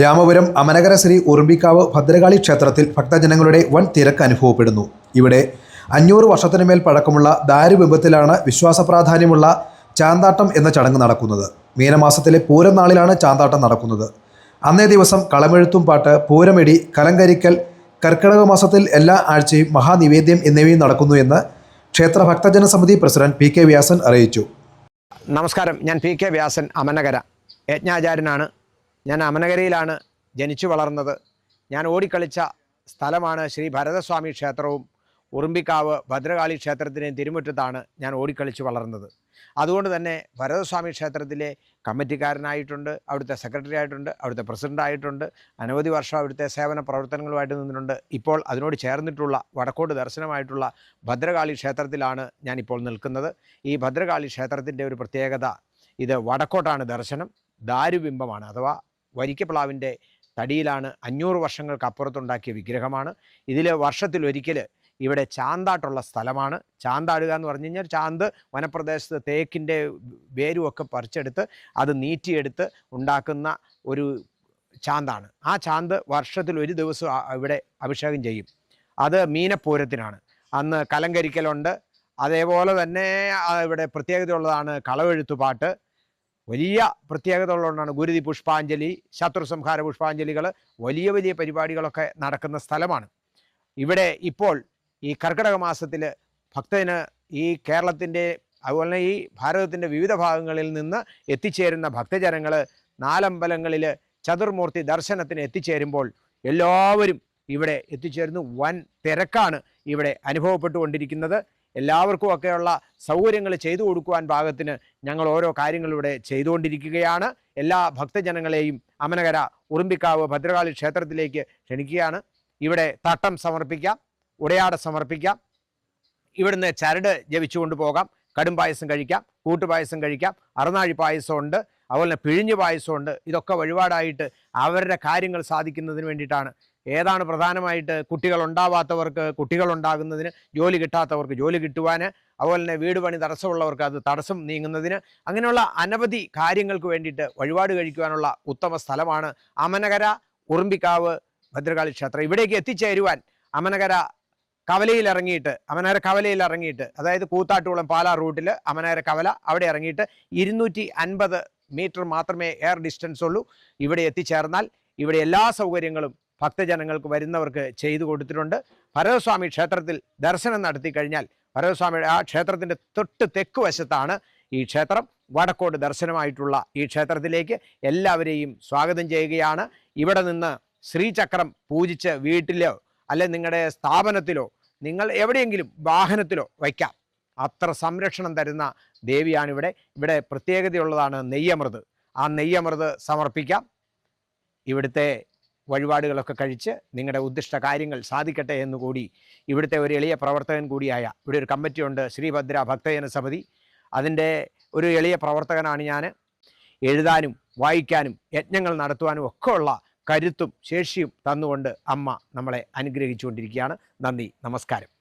രാമപുരം അമനകര ശ്രീ ഉറുമ്പിക്കാവ് ഭദ്രകാളി ക്ഷേത്രത്തിൽ ഭക്തജനങ്ങളുടെ വൻ തിരക്ക് അനുഭവപ്പെടുന്നു. ഇവിടെ അഞ്ഞൂറ് വർഷത്തിനു മേൽ പഴക്കമുള്ള ദാരുബിംബത്തിലാണ് വിശ്വാസ പ്രാധാന്യമുള്ള ചാന്താട്ടം എന്ന ചടങ്ങ് നടക്കുന്നത്. മീനമാസത്തിലെ പൂരം നാളിലാണ് ചാന്താട്ടം നടക്കുന്നത്. അന്നേ ദിവസം കളമെഴുത്തും പാട്ട് പൂരമെടി കലങ്കരിക്കൽ കർക്കിടക മാസത്തിൽ എല്ലാ ആഴ്ചയും മഹാനിവേദ്യം എന്നിവയും നടക്കുന്നു എന്ന് ക്ഷേത്ര ഭക്തജന സമിതി പ്രസിഡന്റ് പി കെ വ്യാസൻ അറിയിച്ചു. നമസ്കാരം. ഞാൻ പി കെ വ്യാസൻ അമനകര. യജ്ഞാചാര്യനാണ്. ഞാൻ അമനകരയിലാണ് ജനിച്ചു വളർന്നത്. ഞാൻ ഓടിക്കളിച്ച സ്ഥലമാണ് ശ്രീ ഭരതസ്വാമി ക്ഷേത്രവും ഉറുമ്പിക്കാവ് ഭദ്രകാളി ക്ഷേത്രത്തിന്റെയും തിരുമുറ്റത്താണ് ഞാൻ ഓടിക്കളിച്ച് വളർന്നത്. അതുകൊണ്ട് തന്നെ ഭരതസ്വാമി ക്ഷേത്രത്തിലെ കമ്മിറ്റിക്കാരനായിട്ടുണ്ട് അവിടുത്തെ സെക്രട്ടറി ആയിട്ടുണ്ട് അവിടുത്തെ പ്രസിഡന്റ് ആയിട്ടുണ്ട് അനവധി വർഷം അവിടുത്തെ സേവന പ്രവർത്തനങ്ങളുമായിട്ട് നിന്നിട്ടുണ്ട്. ഇപ്പോൾ അതിനോട് ചേർന്നിട്ടുള്ള വടക്കോട് ദർശനമായിട്ടുള്ള ഭദ്രകാളി ക്ഷേത്രത്തിലാണ് ഞാനിപ്പോൾ നിൽക്കുന്നത്. ഈ ഭദ്രകാളി ക്ഷേത്രത്തിന്റെ ഒരു പ്രത്യേകത ഇത് വടക്കോട്ടാണ് ദർശനം. ദാരുബിംബമാണ് അഥവാ വരിക്കപ്ലാവിന്റെ തടിയിലാണ് അഞ്ഞൂറ് വർഷങ്ങൾക്ക് അപ്പുറത്തുണ്ടാക്കിയ വിഗ്രഹമാണ്. ഇതിൽ വർഷത്തിലൊരിക്കൽ ഇവിടെ ചാന്താട്ടുള്ള സ്ഥലമാണ്. ചാന്താടുക എന്ന് പറഞ്ഞു കഴിഞ്ഞാൽ ചാന്ത് വനപ്രദേശത്ത് തേക്കിന്റെ വേരുമൊക്കെ പറിച്ചെടുത്ത് അത് നീറ്റിയെടുത്ത് ഉണ്ടാക്കുന്ന ഒരു ചാന്താണ്. ആ ചാന്ത് വർഷത്തിൽ ഒരു ദിവസം ഇവിടെ അഭിഷേകം ചെയ്യും. അത് മീനപ്പൂരത്തിനാണ്. അന്ന് കലങ്കരിക്കലുണ്ട്. അതേപോലെ തന്നെ ഇവിടെ പ്രത്യേകതയുള്ളതാണ് കളവെഴുത്തുപാട്ട്. വലിയ പ്രത്യേകത ഉള്ളതുകൊണ്ടാണ് ഗുരുതി പുഷ്പാഞ്ജലി ശത്രു സംഹാര പുഷ്പാഞ്ജലികൾ വലിയ വലിയ പരിപാടികളൊക്കെ നടക്കുന്ന സ്ഥലമാണ്. ഇവിടെ ഇപ്പോൾ ഈ കർക്കിടക മാസത്തിൽ ഭക്തന് ഈ കേരളത്തിന്റെ അതുപോലെ ഈ ഭാരതത്തിന്റെ വിവിധ ഭാഗങ്ങളിൽ നിന്ന് എത്തിച്ചേരുന്ന ഭക്തജനങ്ങൾ നാലമ്പലങ്ങളിൽ ചതുർമൂർത്തി ദർശനത്തിന് എത്തിച്ചേരുമ്പോൾ എല്ലാവരും ഇവിടെ എത്തിച്ചേരുന്നു. വൻ തിരക്കാണ് ഇവിടെ അനുഭവപ്പെട്ടുകൊണ്ടിരിക്കുന്നത്. എല്ലാവർക്കും ഒക്കെയുള്ള സൗകര്യങ്ങൾ ചെയ്തു കൊടുക്കുവാൻ പാകത്തിന് ഞങ്ങൾ ഓരോ കാര്യങ്ങളിവിടെ ചെയ്തുകൊണ്ടിരിക്കുകയാണ്. എല്ലാ ഭക്തജനങ്ങളെയും അമനകര ഉറുമ്പിക്കാവ് ഭദ്രകാളി ക്ഷേത്രത്തിലേക്ക് ക്ഷണിക്കുകയാണ്. ഇവിടെ തട്ടം സമർപ്പിക്കാം ഉടയാട സമർപ്പിക്കാം. ഇവിടുന്ന് ചരട് ജപിച്ചുകൊണ്ട് പോകാം കടും പായസം കഴിക്കാം കൂട്ടുപായസം കഴിക്കാം അറുനാഴി പായസമുണ്ട് അതുപോലെ തന്നെ പിഴിഞ്ഞു പായസമുണ്ട് ഇതൊക്കെ വഴിപാടായിട്ട് അവരുടെ കാര്യങ്ങൾ സാധിക്കുന്നതിന് വേണ്ടിയിട്ടാണ് ഏതാണ് പ്രധാനമായിട്ട് കുട്ടികൾ ഉണ്ടാവാത്തവർക്ക് കുട്ടികൾ ഉണ്ടാകുന്നതിന് ജോലി കിട്ടാത്തവർക്ക് ജോലി കിട്ടുവാൻ അതുപോലെ തന്നെ വീട് പണി തടസ്സമുള്ളവർക്ക് അത് തടസ്സം നീങ്ങുന്നതിന് അങ്ങനെയുള്ള അനവധി കാര്യങ്ങൾക്ക് വേണ്ടിയിട്ട് വഴിപാട് കഴിക്കുവാനുള്ള ഉത്തമ സ്ഥലമാണ് അമനകര ഉറുമ്പിക്കാവ് ഭദ്രകാളി ക്ഷേത്രം. ഇവിടേക്ക് എത്തിച്ചേരുവാൻ അമനകര കവലയിൽ ഇറങ്ങിയിട്ട് അമനകര കവലയിൽ ഇറങ്ങിയിട്ട് അതായത് കൂത്താട്ടുകുളം പാലാ റൂട്ടിൽ അമനകര കവല അവിടെ ഇറങ്ങിയിട്ട് ഇരുന്നൂറ്റി അൻപത് മീറ്റർ മാത്രമേ എയർ ഡിസ്റ്റൻസ് ഉള്ളൂ. ഇവിടെ എത്തിച്ചേർന്നാൽ ഇവിടെ എല്ലാ സൗകര്യങ്ങളും ഭക്തജനങ്ങൾക്ക് വരുന്നവർക്ക് ചെയ്തു കൊടുത്തിട്ടുണ്ട്. ഭരതസ്വാമി ക്ഷേത്രത്തിൽ ദർശനം നടത്തി കഴിഞ്ഞാൽ ഭരതസ്വാമിയുടെ ആ ക്ഷേത്രത്തിന്റെ തൊട്ട് തെക്ക് വശത്താണ് ഈ ക്ഷേത്രം. വടക്കോട് ദർശനമായിട്ടുള്ള ഈ ക്ഷേത്രത്തിലേക്ക് എല്ലാവരെയും സ്വാഗതം ചെയ്യുകയാണ്. ഇവിടെ നിന്ന് ശ്രീചക്രം പൂജിച്ച് വീട്ടിലോ അല്ലെ നിങ്ങളുടെ സ്ഥാപനത്തിലോ നിങ്ങൾ എവിടെയെങ്കിലും വാഹനത്തിലോ വയ്ക്കാം. അത്ര സംരക്ഷണം തരുന്ന ദേവിയാണ് ഇവിടെ ഇവിടെ പ്രത്യേകതയുള്ളതാണ് നെയ്യമൃത്. ആ നെയ്യമൃത് സമർപ്പിക്കാം. ഇവിടുത്തെ വഴിപാടുകളൊക്കെ കഴിച്ച് നിങ്ങളുടെ ഉദ്ദിഷ്ട കാര്യങ്ങൾ സാധിക്കട്ടെ എന്ന് കൂടി ഇവിടുത്തെ ഒരു എളിയ പ്രവർത്തകൻ കൂടിയായ ഇവിടെ ഒരു കമ്മിറ്റിയുണ്ട് ശ്രീഭദ്ര ഭക്തജന സമിതി. അതിന്റെ ഒരു എളിയ പ്രവർത്തകനാണ് ഞാൻ. എഴുതാനും വായിക്കാനും യജ്ഞങ്ങൾ നടത്തുവാനും ഒക്കെ ഉള്ള കരുത്തും ശേഷിയും തന്നുകൊണ്ട് അമ്മ നമ്മളെ അനുഗ്രഹിച്ചുകൊണ്ടിരിക്കുകയാണ്. നന്ദി നമസ്കാരം.